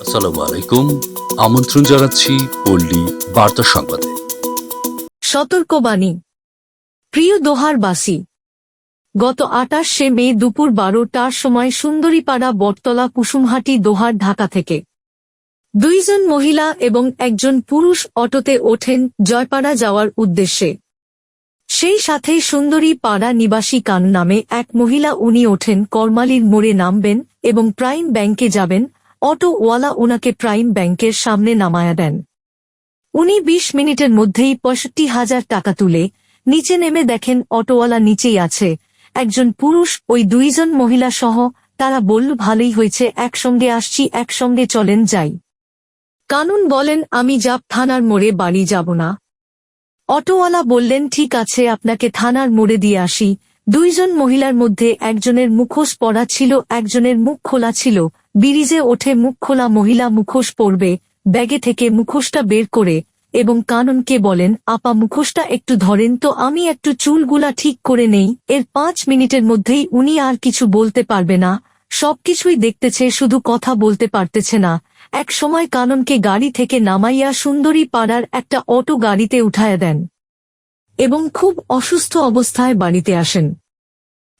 আসসালামু আলাইকুম। আমন্ত্রণ জানাচ্ছি পল্লী বার্তা সংবাদে। সতর্কবাণী। প্রিয় দোহারবাসী গত আটাশে মে দুপুর বারোটার সময় সুন্দরীপাড়া বটতলা কুসুমহাটি দোহার ঢাকা থেকে দুইজন মহিলা এবং একজন পুরুষ অটোতে ওঠেন জয়পাড়া যাওয়ার উদ্দেশ্যে। সেই সাথে সুন্দরী পাড়া নিবাসী কান নামে এক মহিলা উনি ওঠেন কর্মালির মোড়ে নামবেন এবং প্রাইম ব্যাংকে যাবেন অটোওয়ালা ওনাকে প্রাইম ব্যাংকের সামনে নামায়া দেন। উনি বিশ মিনিটের মধ্যেই পঁয়ষট্টি হাজার টাকা তুলে নিচে নেমে দেখেন অটোওয়ালা নিচেই আছে। একজন পুরুষ, ওই দুইজন মহিলা সহ, তারা বলল, ভালোই হয়েছে, একসঙ্গে আসছি, একসঙ্গে চলেন, যাই। কানুন বলেন, আমি যাব থানার মোড়ে বাড়ি যাব না। অটোওয়ালা বললেন, ঠিক আছে, আপনাকে থানার মোড়ে দিয়ে আসি। দুইজন মহিলার মধ্যে একজনের মুখোশ পরা ছিল, একজনের মুখ খোলা ছিল। বিরিজে ওঠে মুখ খোলা মহিলা মুখোশ পরবে, ব্যাগে থেকে মুখোশটা বের করে এবং কাননকে বলেন, আপা, মুখোশটা একটু ধরেন তো, আমি একটু চুলগুলা ঠিক করে নেই। এর পাঁচ মিনিটের মধ্যেই উনি আর কিছু বলতে পারবে না। সবকিছুই দেখতেছে, শুধু কথা বলতে পারতেছে না। এক সময় কাননকে গাড়ি থেকে নামাইয়া সুন্দরী পাড়ার একটা অটো গাড়িতে উঠায়া দেন এবং খুব অসুস্থ অবস্থায় বাড়িতে আসেন।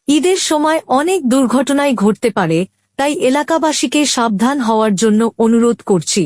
ঈদের সময় অনেক দুর্ঘটনায় ঘটতে পারে, তাই এলাকাবাসীকে সাবধান হওয়ার জন্য অনুরোধ করছি।